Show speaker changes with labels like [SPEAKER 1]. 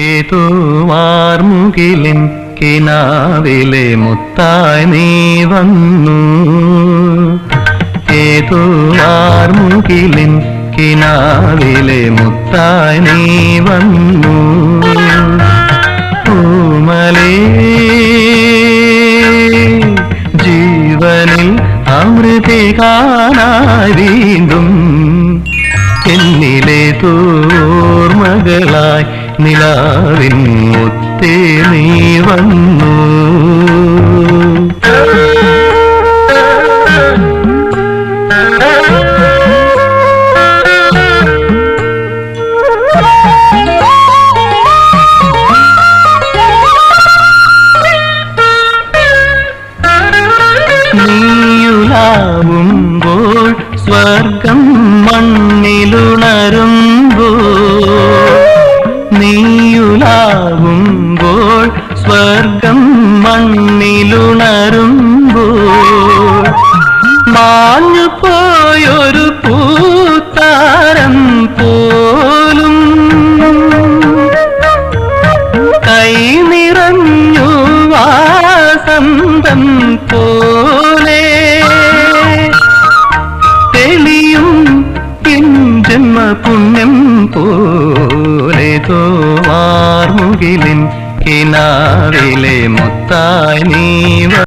[SPEAKER 1] ഏതോ കിനാവിലെ മുത്തായി നീ വന്നു. ഏതോ വാർമുകിലിൻ കിനാവിലെ മുത്തായി നീ വന്നു. പൂമലേ ജീവനിൽ അമൃതി കാണായി വീണ്ടും എന്നിലെ തോർമകളായി നിലാവിൻ മുത്തേ നീ വന്നു. നീയുലാവുമ്പോൾ സ്വർഗം മണ്ണിലുണരുമ്പോൾ സ്വർഗം മണ്ണിലുണരുമ്പോൾ മാഞ്ഞു പോയൊരു പൂത്താരം പോലും കൈ നിറഞ്ഞു വാസന്തം പോലെ തെളിയും എൻ പുണ്യം പോലെ തോവാർമുകിലിൻ കിനാവിലെ മുത്തായി നീ